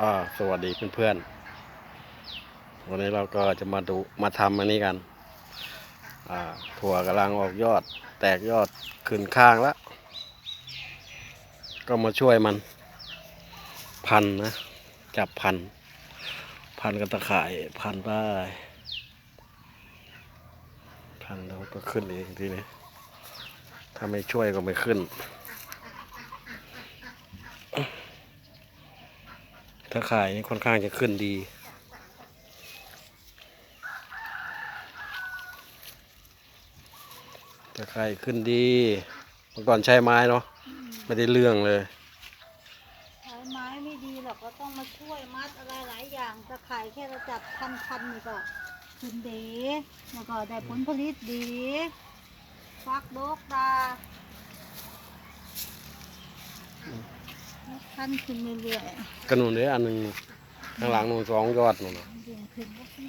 อ่าสวัสดีเพื่อนๆ วันนี้เราก็จะมาดูมาทำอันนี้กัน อ่า ถั่วกำลังออกยอด แตกยอดขึ้นข้างแล้ว ก็มาช่วยมัน พันนะ จับพัน พันกับตะข่ายพันได้พันแล้วก็ขึ้นเองทีนี้ถ้าไม่ช่วยก็ไม่ขึ้น ถ้าขายนี่ค่อนข้างจะขึ้นดีถ้าขายขึ้นดีเมื่อก่อนใช้ไม้เนาะไม่ได้เรื่องเลยใช้ไม้ไม่ดีหรอกก็ต้องมาช่วยมัดอะไรหลายอย่างจะขายแค่เราจับพันพันๆนี่ก็ขึ้นดีแล้วก็ได้ผลผลิตดีฟักโดกตา พันขึ้นเรื่อยกระนุนเด้อันหนึ่งข้างหลังนู่นสองยอดนู่นน่ะๆเรื่อยขึ้นก็ขึ้น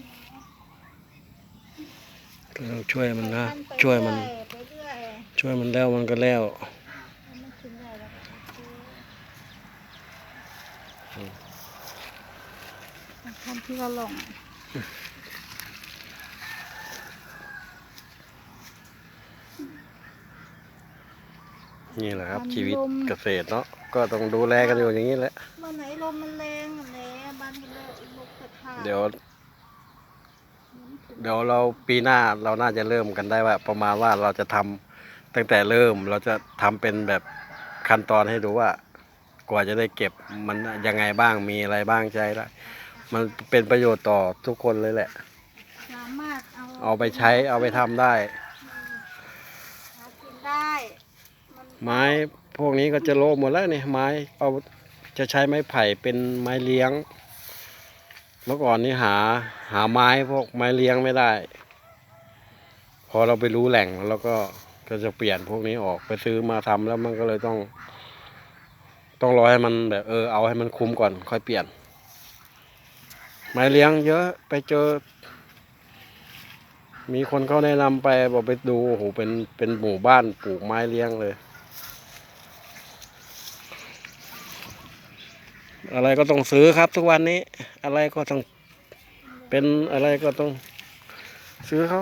เราช่วยมันนะพัไปช่วยมันเรื่อไปเรื่อยช่วยมันแล้วมันก็แล้วให้มันขึ้นได้แล้วก็โอเคทำที่เราลงนี่แหละครับมันชีวิตลมเกษตรเนาะ ก็ต้องดูแลกันอยู่อย่างนี้แหละเมื่อไหนลมมันแรงอะแหละบ้านก็เลยลมกระทาเดี๋ยว เดี๋ยวเราปีหน้าเราน่าจะเริ่มกันได้ว่า ประมาณว่าเราจะทำตั้งแต่เริ่มเราจะทำเป็นแบบขั้นตอนให้ดูว่า กว่าจะได้เก็บมันยังไงบ้างมีอะไรบ้างใช้ได้มันเป็นประโยชน์ต่อทุกคนเลยแหละ สามารถเอาเอาไปใช้เอาไปทำได้ หากินได้มัน ไม้พวกนี้ก็จะโลหมดแล้วเนี่ยไม้เอาจะใช้ไม้ไผ่เป็นไม้เลี้ยง เมื่อก่อนนี้หาหาไม้พวกไม้เลี้ยงไม่ได้ พอเราไปรู้แหล่งแล้วก็ก็จะเปลี่ยนพวกนี้ออกไปซื้อมาทำแล้วมันก็เลยต้อง ต้องรอให้มันแบบเออเอาให้มันคุ้มก่อนค่อยเปลี่ยน ไม้เลี้ยงเยอะไปเจอ มีคนเขาแนะนำไปบอกไปดูโอ้โหเป็นเป็นหมู่บ้านปลูกไม้เลี้ยงเลย อะไรก็ต้องซื้อครับ ทุกวันนี้ อะไรก็ต้องเป็นอะไรก็ต้องซื้อเขา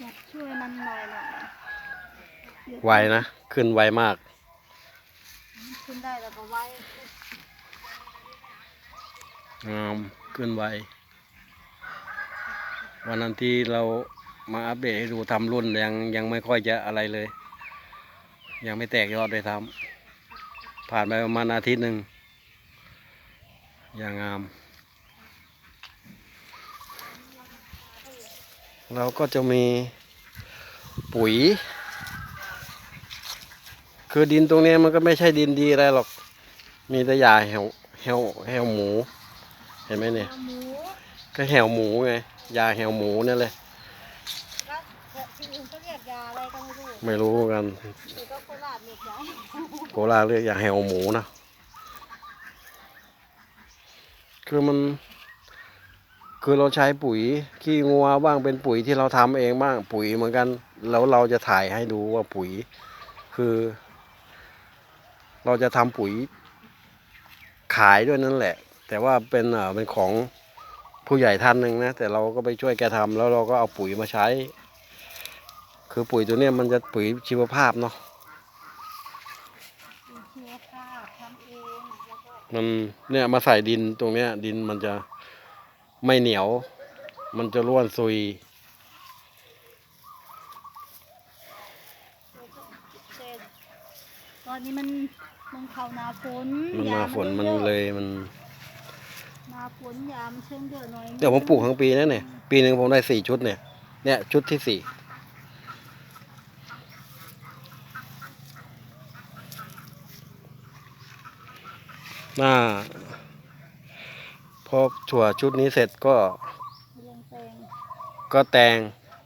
อยากช่วยมันหน่อยหน่อยไวนะขึ้นไวมาก ขึ้นได้แล้วก็ไวงามขึ้นไววันนั้นที่เรามาอัปเดตให้ดูทำรุ่นยังยังไม่ค่อยจะอะไรเลย ยังไม่แตกยอดเลยทำผ่านไปประมาณอาทิตย์หนึ่งอย่างงาม เราก็จะมีปุ๋ย คือดินตรงนี้มันก็ไม่ใช่ดินดีอะไรหรอก มีแต่หญ้าแหวแหวแหวหมู เห็นไหมเนี่ยเอาหมูก็แหวหมูไง ยาแหวหมูนั่นเลยแล้ว ที่อื่นเขาเรียกยาอะไรก็ไม่รู้ไม่รู้กันคือก็โคราชเรียกยาโคราชเรียกยาแหวหมูนะ คือมัน คือเราใช้ปุ๋ยขี้งัวบ้างเป็นปุ๋ยที่เราทำเองบ้างปุ๋ยเหมือนกัน แล้วเราจะถ่ายให้ดูว่าปุ๋ย คือ เราจะทำปุ๋ย ขายด้วยนั่นแหละ แต่ว่าเป็นเอ่อเป็นของผู้ใหญ่ท่านหนึ่งนะ แต่เราก็ไปช่วยแกทำแล้วเราก็เอาปุ๋ยมาใช้ คือปุ๋ยตัวเนี้ยมันจะปุ๋ยชีวภาพเนาะเป็นเชื้อผ้าทำเองแล้วก็มันเนี่ยมาใส่ดินตรงเนี้ย ดินมันจะไม่เหนียว มันจะร่วนซุยเสร็จตอนนี้มันมันเข้าหนาฝนมันยมาฝนมันยอะเลยมันหนาฝนยามเชิงเยอะหน่อยเดี๋ยวผมปลูกทั้งปีนะเนี่ย ปีหนึ่งผมได้สี่ชุดเนี่ย เนี่ยชุดที่สี่ หน้า พอถั่วชุดนี้เสร็จก็เรียงแปลงก็แตง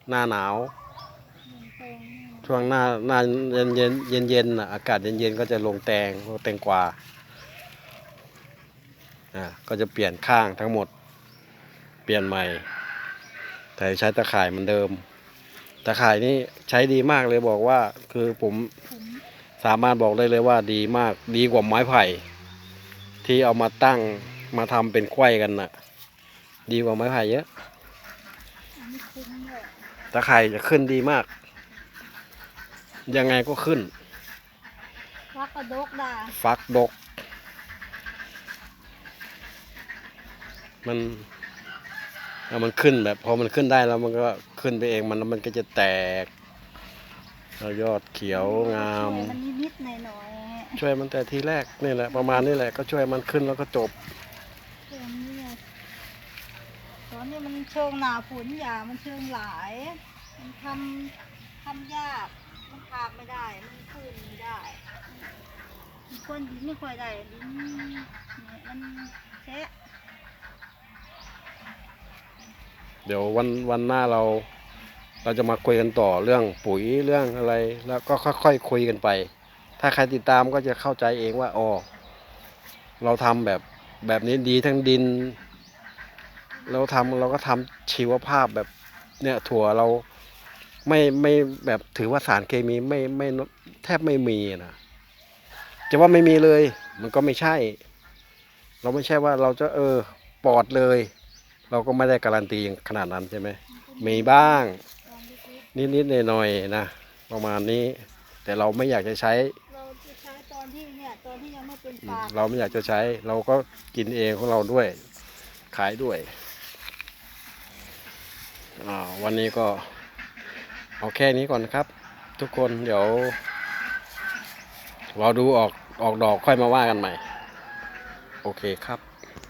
หน้าหนาวเรียงแปลงนี่ช่วงหน้าหน้าเย็นเย็นเย็นเย็นๆน่ะอากาศเย็นเย็นๆก็จะลงแตงพวกแตงกวาอ่าก็จะเปลี่ยนข้างทั้งหมด เปลี่ยนใหม่ แต่ใช้ตะข่ายเหมือนเดิมตะข่ายนี่ใช้ดีมากเลยบอกว่าคือผมผมสามารถบอกได้เลยว่าดีมากดีกว่าไม้ไผ่ ที่เอามาตั้งมาทำเป็นไขว้กันน่ะ ดีกว่าไม้ไผ่เยอะอันนี้คุ้มเลยตะไคร่จะขึ้นดีมาก ยังไงก็ขึ้นวักกระดกด่าฟักดก มันเอามันขึ้นแบบพอมันขึ้นได้แล้วมันก็ขึ้นไปเองมันแล้วมันก็จะแตกแล้วยอดเขียวงามช่วยมันนิดๆหน่อย ช่วยมันแต่ทีแรกนี่แหละประมาณนี้แหละก็ช่วยมันขึ้นแล้วก็จบๆช่วยมันนี่ตอนนี้มันเชิงหนาฝนอย่ามันเชิงหลาย มันทำทำยากมันทากไม่ได้มันขึ้นไม่ได้มันคนดินไม่ค่อยได้ดินเนี่ยมันแฉะเดี๋ยววันวันหน้าเรา เราจะมาคุยกันต่อเรื่องปุ๋ยเรื่องอะไร แล้วก็ค่อยๆคุยกันไป ถ้าใครติดตามก็จะเข้าใจเองว่าอ๋อเราทำแบบแบบนี้ดีทั้งดิน เราทำเราก็ทำชีวภาพแบบเนี่ยถั่วเราไม่ไม่แบบถือว่าสารเคมีไม่ไม่แทบไม่มีนะจะว่าไม่มีเลย มันก็ไม่ใช่ เราไม่ใช่ว่าเราจะเออปลอดเลย เราก็ไม่ได้การันตีขนาดนั้นใช่ไหมมีบ้างตอนเล็กนิดๆหน่อยๆนะประมาณนี้ แต่เราไม่อยากจะใช้ อนที่เนี่ยตอนที่ยังไม่เป็นปลาเราไม่อยากจะใช้ เราก็กินเองของเราด้วย ขายด้วยวันนี้ก็เอาแค่นี้ก่อนครับ ทุกคนเดี๋ยวเราดูออกออกดอกค่อยมาว่ากันใหม่ โอเคครับ